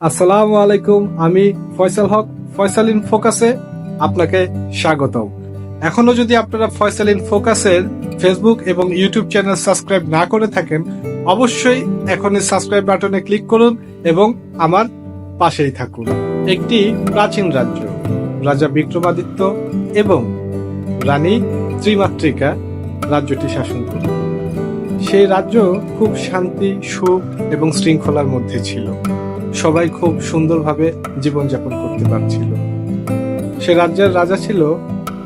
আসসালামু আলাইকুম, আমি ফয়সাল হক, ফয়সাল ইন ফোকাসে আপনাকে স্বাগতম। এখনও যদি আপনারা ফয়সাল ইন ফোকাসের ফেসবুক এবং ইউটিউব চ্যানেল সাবস্ক্রাইব না করে থাকেন, অবশ্যই এখনই সাবস্ক্রাইব বাটনে ক্লিক করুন এবং আমার পাশেই থাকুন। একটি প্রাচীন রাজ্য, রাজা বিক্রমাদিত্য এবং রানী ত্রিমাত্রিকা রাজ্যটি শাসন করত সেই রাজ্য খুব শান্তি, সুখ এবং শৃঙ্খলার মধ্যে ছিল। সবাই খুব সুন্দরভাবে জীবনযাপন করতে পারছিল। সে রাজ্যের রাজা ছিল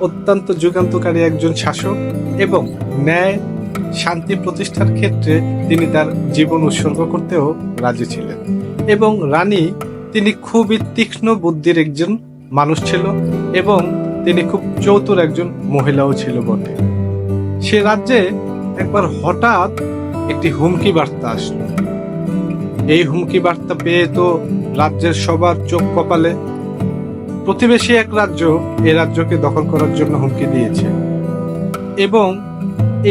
অত্যন্ত যুগান্তকারী একজন শাসক এবং ন্যায়, শান্তি প্রতিষ্ঠার ক্ষেত্রে তিনি তার জীবন উৎসর্গ করতেও রাজি ছিলেন এবং রানী তিনি খুবই তীক্ষ্ণ বুদ্ধির একজন মানুষ ছিল এবং তিনি খুব চৌতুর একজন মহিলাও ছিল বটে। সে রাজ্যে একবার হঠাৎ একটি হুমকি বার্তা আসলো। এই হুমকি বার্তা পেয়ে তো রাজ্যের সবার চোখ কপালে। প্রতিবেশী এক রাজ্য এই রাজ্যকে দখল করার জন্য হুমকি দিয়েছে। এবং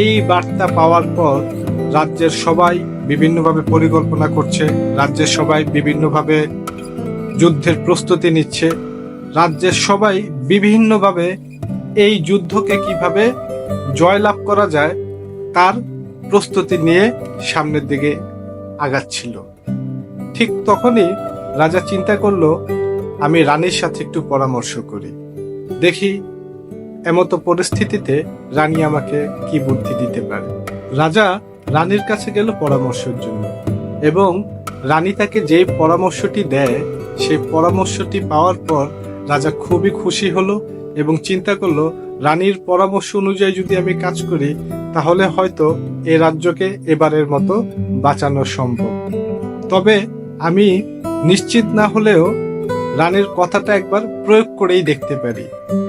এই বার্তা পাওয়ার পর রাজ্যের সবাই বিভিন্নভাবে পরিকল্পনা করছে, রাজ্যের সবাই বিভিন্নভাবে যুদ্ধের প্রস্তুতি নিচ্ছে, রাজ্যের সবাই বিভিন্নভাবে এই যুদ্ধকে কীভাবে জয়লাভ করা যায় তার প্রস্তুতি নিয়ে সামনের দিকে আগাচ্ছিল। ঠিক তখনই রাজা চিন্তা করল, আমি রানীর সাথে একটু পরামর্শ করি। দেখি এমতো পরিস্থিতিতে রানী আমাকে কি বুদ্ধি দিতে পারে। রাজা রানীর কাছে গেল পরামর্শের জন্য এবং রানী তাকে যে পরামর্শটি দেয়, সেই পরামর্শটি পাওয়ার পর রাজা খুবই খুশি হলো এবং চিন্তা করল, রানীর পরামর্শ অনুযায়ী যদি আমি কাজ করি, তাহলে হয়তো এ রাজ্যকে এবারের মতো বাঁচানো সম্ভব। তবে আমি নিশ্চিত না হলেও রানীর কথাটা একবার প্রয়োগ করেই দেখতে পারি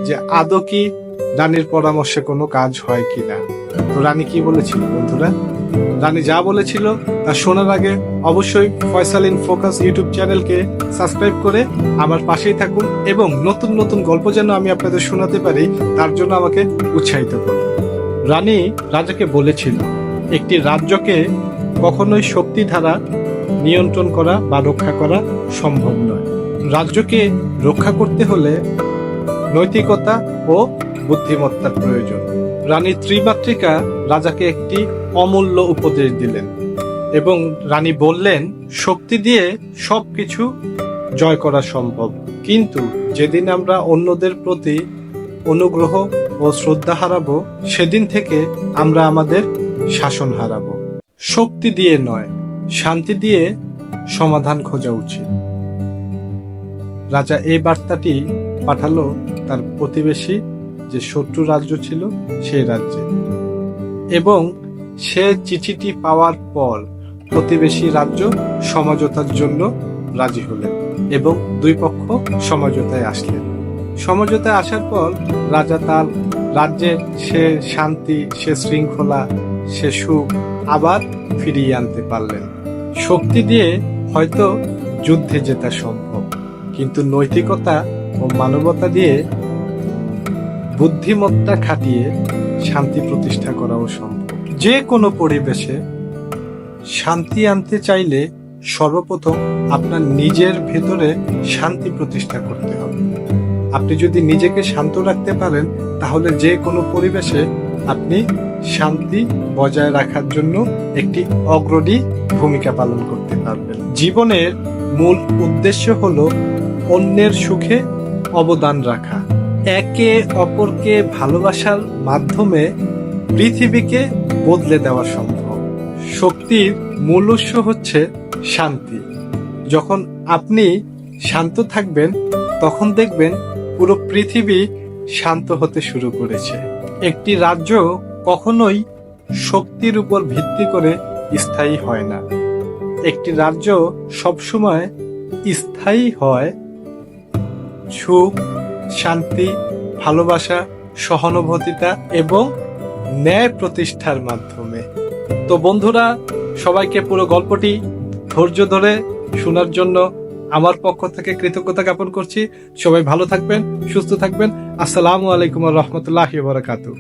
যে আদৌ কি রানীর পরামর্শে কোনো কাজ হয় কিনা। তো রানী কি বলেছিল বন্ধুরা? রানী যা বলেছিল তা শোনার আগে অবশ্যই ফয়সাল ইন ফোকাস ইউটিউব চ্যানেলকে সাবস্ক্রাইব করে আমার পাশেই থাকুন এবং নতুন নতুন গল্প যেন আমি আপনাদের শোনাতে পারি, তার জন্য আমাকে উৎসাহিত করুন। রানী রাজাকে বলেছিল, একটি রাজ্যকে কখনোই শক্তি দ্বারা নিয়ন্ত্রণ করা বা রক্ষা করা সম্ভব নয়। রাজ্যকে রক্ষা করতে হলে নৈতিকতা ও বুদ্ধিমত্তার প্রয়োজন। রানী ত্রিমাত্রিকা রাজাকে একটি অমূল্য উপদেশ দিলেন এবং রানী বললেন, শক্তি দিয়ে সবকিছু জয় করা সম্ভব। কিন্তু যেদিন আমরা অন্যদের প্রতি অনুগ্রহ ও শ্রদ্ধা হারাবো, সেদিন থেকে আমরা আমাদের শাসন হারাবো। শক্তি দিয়ে নয় শান্তি দিয়ে সমাধান খোঁজা উচিত। রাজা এই বার্তাটি পাঠালো তার প্রতিবেশী যে শত্রু রাজ্য ছিল সেই রাজ্যে। এবং সে চিঠিটি পাওয়ার পর প্রতিবেশী রাজ্য সমঝোতার জন্য রাজি হলেন এবং দুই পক্ষ সমঝোতায় আসলেন। সমঝোতায় আসার পর রাজা তার রাজ্যে সে শান্তি, সে শৃঙ্খলা, সে সুখ আবার ফিরিয়ে আনতে পারলেন। শক্তি দিয়ে হয়তো যুদ্ধে জেতা সম্ভব। কিন্তু নৈতিকতা ও মানবতা দিয়ে বুদ্ধিমত্তা খাটিয়ে শান্তি প্রতিষ্ঠা করাও সম্ভব। যে কোনো পরিবেশে শান্তি আনতে চাইলে সর্বপ্রথম আপনার নিজের ভেতরে শান্তি প্রতিষ্ঠা করতে হবে। আপনি যদি নিজেকে শান্ত রাখতে পারেন, তাহলে যে কোনো পরিবেশে আপনি শান্তি বজায় রাখার জন্য একটি অগ্রণী ভূমিকা পালন করতে পারবেন। জীবনের মূল উদ্দেশ্য হল অন্যের সুখে অবদান রাখা। একে অপরকে ভালোবাসার মাধ্যমে পৃথিবীকে বদলে দেওয়া সম্ভব। শক্তির মূল উৎস হচ্ছে শান্তি। যখন আপনি শান্ত থাকবেন, তখন দেখবেন পুরো পৃথিবী শান্ত হতে শুরু করেছে। একটি রাজ্য কখনোই শক্তির উপর ভিত্তি করে স্থায়ী হয় না। একটি রাজ্য সবসময় স্থায়ী হয় সুখ, শান্তি, ভালোবাসা, সহানুভূতিতা এবং ন্যায় প্রতিষ্ঠার মাধ্যমে। তো বন্ধুরা, সবাইকে পুরো গল্পটি ধৈর্য ধরে শোনার জন্য আমার পক্ষ থেকে কৃতজ্ঞতা জ্ঞাপন করছি। সবাই ভালো থাকবেন, সুস্থ থাকবেন। আসসালামু আলাইকুম রহমতুল্লাহ বারাকাতু